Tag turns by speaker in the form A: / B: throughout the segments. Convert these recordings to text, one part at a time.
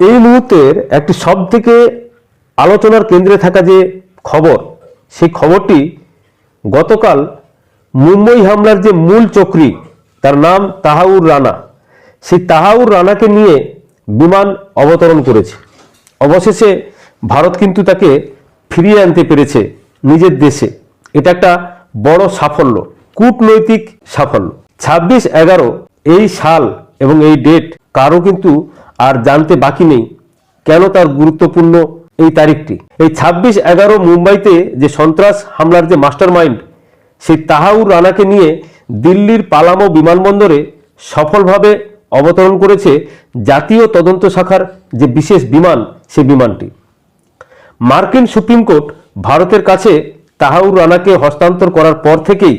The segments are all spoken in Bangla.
A: এই মুহূর্তের একটি সব থেকে আলোচনার কেন্দ্রে থাকা যে খবর, সেই খবরটি গতকাল মুম্বই হামলার যে মূল চক্রী, তার নাম তাহাউর রানা, সেই তাহাউর রানাকে নিয়ে বিমান অবতরণ করেছে। অবশেষে ভারত কিন্তু তাকে ফিরিয়ে আনতে পেরেছে নিজের দেশে। এটা একটা বড় সাফল্য, কূটনৈতিক সাফল্য। ছাব্বিশ এগারো এই সাল এবং এই ডেট কারও কিন্তু আর জানতে বাকি নেই কেন তার গুরুত্বপূর্ণ এই তারিখটি। এই ছাব্বিশ এগারো মুম্বাইতে যে সন্ত্রাস হামলার যে মাস্টার মাইন্ড সেই তাহাউর রানাকে নিয়ে দিল্লির পালামো বিমানবন্দরে সফলভাবে অবতরণ করেছে জাতীয় তদন্ত শাখার যে বিশেষ বিমান, সে বিমানটি। মার্কিন সুপ্রিম কোর্ট ভারতের কাছে তাহাউর রানাকে হস্তান্তর করার পর থেকেই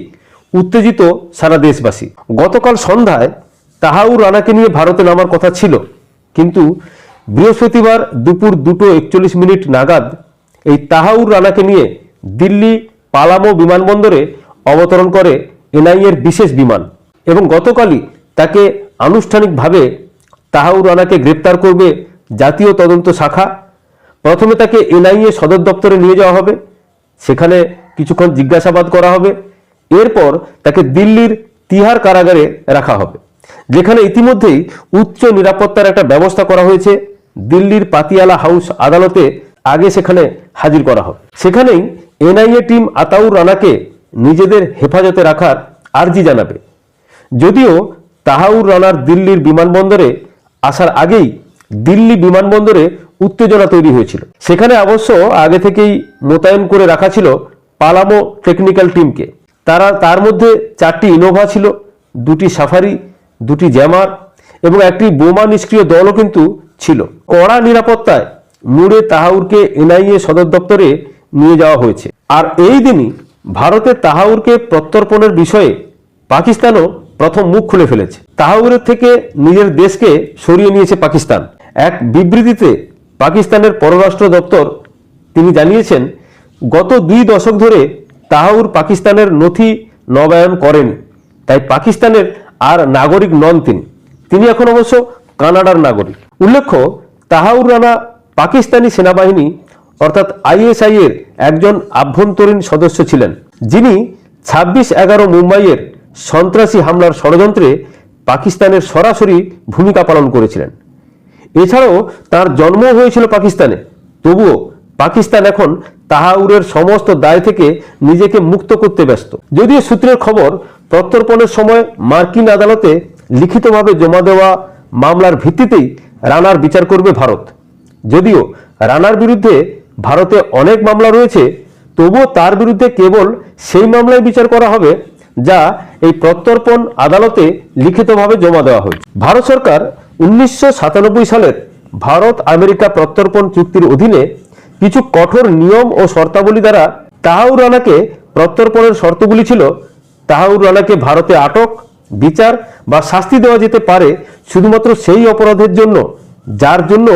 A: উত্তেজিত সারা দেশবাসী। গতকাল সন্ধ্যায় তাহাউর রানাকে নিয়ে ভারতে নামার কথা ছিল। কিন্তু বৃহস্পতিবার দুপুর দুটো একচল্লিশ মিনিট নাগাদ এই তাহাউর রানাকে নিয়ে দিল্লি পালামো বিমানবন্দরে অবতরণ করে এনআইএর বিশেষ বিমান এবং গতকালই তাকে আনুষ্ঠানিকভাবে তাহাউর রানাকে গ্রেপ্তার করবে জাতীয় তদন্ত শাখা। প্রথমে তাকে এনআইএ সদর দপ্তরে নিয়ে যাওয়া হবে, সেখানে কিছুক্ষণ জিজ্ঞাসাবাদ করা হবে, এরপর তাকে দিল্লির তিহার কারাগারে রাখা হবে। যেখানে ইতিমধ্যেই উচ্চ নিরাপত্তার একটা ব্যবস্থা করা হয়েছে। দিল্লির পাতিয়ালা হাউস আদালতে আগে সেখানে হাজির করা হবে সেখানেই এনআইএ টিম আতাউর রানাকে নিজেদের হেফাজতে রাখার আর্জি জানাবে। যদিও তাহাউর রানার দিল্লির বিমানবন্দরে আসার আগেই দিল্লি বিমানবন্দরে উত্তেজনা তৈরি হয়েছিল। সেখানে অবশ্য আগে থেকেই মোতায়েন করে রাখা ছিল পালামো টেকনিক্যাল টিমকে। তারা, তার মধ্যে চারটি ইনোভা ছিল, দুটি সাফারি দুটি জ্যামার এবং একটি বোমা নিষ্ক্রিয় দলও কিন্তু ছিল। কড়া নিরাপত্তায় মুড়ে তাহাউরকে এনআইএ সদর দপ্তরে নিয়ে যাওয়া হয়েছে। আর এই দিনই ভারতে তাহাউরকে প্রত্যর্পণের বিষয়ে পাকিস্তানও প্রথম মুখ খুলে ফেলেছে। তাহাউরের থেকে নিজের দেশকে সরিয়ে নিয়েছে পাকিস্তান। এক বিবৃতিতে পাকিস্তানের পররাষ্ট্র দপ্তর তিনি জানিয়েছেন, গত দুই দশক ধরে তাহাউর পাকিস্তানের নথি নবায়ন করেন। তাই পাকিস্তানের আর নাগরিক নন তিনি। তিনি এখন অবশ্য কানাডার নাগরিক। উল্লেখ্য, তাহাউর রানা পাকিস্তানি সেনাবাহিনী, অর্থাৎ আইএসআই এর একজন আভ্যন্তরীণ সদস্য ছিলেন, যিনি ছাব্বিশ এগারো মুম্বাইয়ের সন্ত্রাসী হামলার ষড়যন্ত্রে পাকিস্তানের সরাসরি ভূমিকা পালন করেছিলেন। এছাড়াও তার জন্ম হয়েছিল পাকিস্তানে। তবুও পাকিস্তান এখন তাহাউরের সমস্ত দায় থেকে নিজেকে মুক্ত করতে ব্যস্ত। যদিও সূত্রের খবর প্রত্যর্পণের সময় মার্কিন আদালতে লিখিতভাবে জমা দেওয়া মামলার ভিত্তিতেই রানার বিচার করবে ভারত। যদিও রানার বিরুদ্ধে ভারতে অনেক মামলা রয়েছে, তবুও তার বিরুদ্ধে কেবল সেই মামলায় বিচার করা হবে যা এই প্রত্যর্পণ আদালতে লিখিতভাবে জমা দেওয়া হয়েছে। ভারত সরকার উনিশশো সাতানব্বই সালের ভারত আমেরিকা প্রত্যর্পণ চুক্তির অধীনে কিছু কঠোর নিয়ম ও শর্তাবলী দ্বারা তাহাউর রানাকে প্রত্যর্পণের শর্তগুলি ছিল তাহাউর রানাকে ভারতে আটক, বিচার বা শাস্তি দেওয়া যেতে পারে শুধুমাত্র সেই অপরাধের জন্য, যার জন্য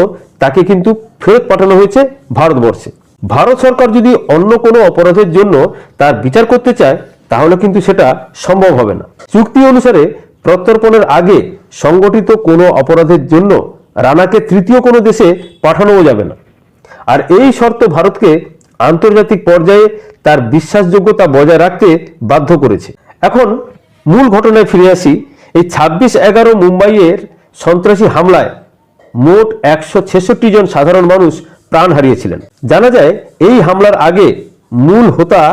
A: তাকে কিন্তু ফেরত পাঠানো হয়েছে ভারতবর্ষে। ভারত সরকার যদি অন্য কোনো অপরাধের জন্য তার বিচার করতে চায়, তাহলে কিন্তু সেটা সম্ভব হবে না। চুক্তি অনুসারে প্রত্যর্পণের আগে সংগঠিত কোনো অপরাধের জন্য রানাকে তৃতীয় কোনো দেশে পাঠানোও যাবে না। আর এই শর্ত ভারতকে আন্তর্জাতিক পর্যায়ে তার বিশ্বাসযোগ্যতা বজায় রাখতে বাধ্য করেছে। এখন মূল ঘটনায় ফিরে আসি, এই ছাব্বিশ এগারো মুম্বাইয়ের সন্ত্রাসী হামলায় মোট একশো ছেষট্টি জন সাধারণ মানুষ প্রাণ হারিয়েছিলেন। জানা যায়, এই হামলার আগে মূল হোতা,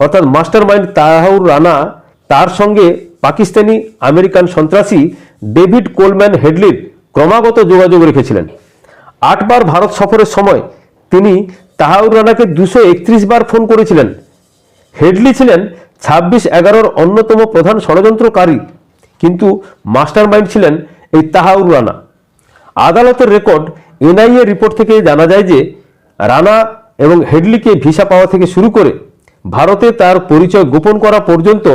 A: অর্থাৎ মাস্টার মাইন্ড তাহাউর রানা, তার সঙ্গে পাকিস্তানি আমেরিকান সন্ত্রাসী ডেভিড কোলম্যান হেডলির ক্রমাগত যোগাযোগ রেখেছিলেন। আটবার ভারত সফরের সময় তিনি তাহাউর রানাকে দুশো বার ফোন করেছিলেন। হেডলি ছিলেন ছাব্বিশ এগারোর অন্যতম প্রধান ষড়যন্ত্রকারী, কিন্তু মাস্টার মাইন্ড ছিলেন এই তাহাউর রানা। আদালতের রেকর্ড এনআইএ রিপোর্ট থেকে জানা যায় যে, রানা এবং হেডলিকে ভিসা পাওয়া থেকে শুরু করে ভারতে তার পরিচয় গোপন করা পর্যন্ত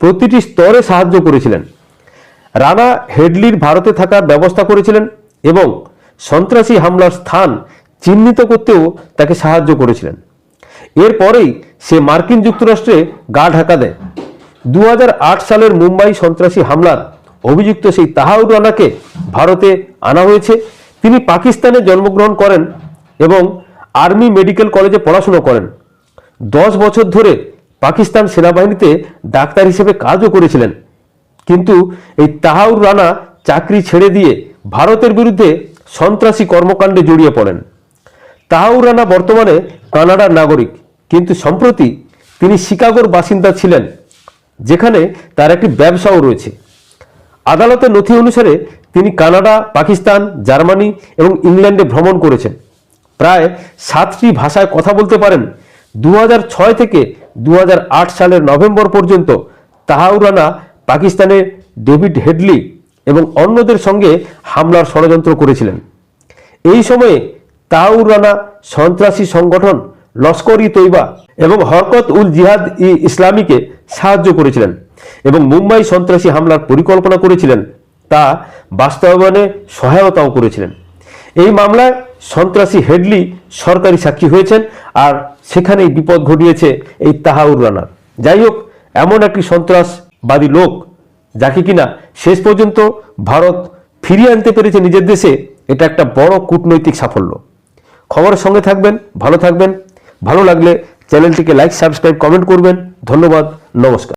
A: প্রতিটি স্তরে সাহায্য করেছিলেন। রানা হেডলির ভারতে থাকার ব্যবস্থা করেছিলেন এবং সন্ত্রাসী হামলার স্থান চিহ্নিত করতেও তাকে সাহায্য করেছিলেন। এরপরেই সে মার্কিন যুক্তরাষ্ট্রে গা ঢাকা দেয়। দু হাজার আট সালের মুম্বাই সন্ত্রাসী হামলার অভিযুক্ত সেই তাহাউর রানাকে ভারতে আনা হয়েছে। তিনি পাকিস্তানে জন্মগ্রহণ করেন এবং আর্মি মেডিকেল কলেজে পড়াশুনো করেন। দশ বছর ধরে পাকিস্তান সেনাবাহিনীতে ডাক্তার হিসেবে কাজও করেছিলেন। কিন্তু এই তাহাউর রানা চাকরি ছেড়ে দিয়ে ভারতের বিরুদ্ধে সন্ত্রাসী কর্মকাণ্ডে জড়িয়ে পড়েন। তাহাউর রানা বর্তমানে কানাডার নাগরিক। কিন্তু সম্প্রতি তিনি শিকাগোর বাসিন্দা ছিলেন, যেখানে তার একটি ব্যবসাও রয়েছে। আদালতের নথি অনুসারে তিনি কানাডা, পাকিস্তান, জার্মানি এবং ইংল্যান্ডে ভ্রমণ করেছেন। প্রায় সাতটি ভাষায় কথা বলতে পারেন। দু থেকে দু হাজার আট সালের নভেম্বর পর্যন্ত তাহাউরানা পাকিস্তানের ডেভিড হেডলি এবং অন্যদের সঙ্গে হামলার ষড়যন্ত্র করেছিলেন। এই সময়ে তাহাউর রানা সন্ত্রাসী সংগঠন লস্কর ই তৈবা এবং হরকত উল জিহাদ ই ইসলামীকে সাহায্য করেছিলেন এবং মুম্বাই সন্ত্রাসী হামলার পরিকল্পনা করেছিলেন, তা বাস্তবায়নে সহায়তাও করেছিলেন। এই মামলায় সন্ত্রাসী হেডলি সরকারি সাক্ষী হয়েছেন আর সেখানেই বিপদ ঘটিয়েছে এই তাহাউর রানার যাই হোক, এমন একটি সন্ত্রাসবাদী লোক যাকে কিনা শেষ পর্যন্ত ভারত ফিরিয়ে আনতে পেরেছে নিজের দেশে, এটা একটা বড় কূটনৈতিক সাফল্য। খবরের সঙ্গে থাকবেন ভালো থাকবেন। ভালো লাগলে চ্যানেলটিকে লাইক সাবস্ক্রাইব কমেন্ট করবেন। ধন্যবাদ নমস্কার।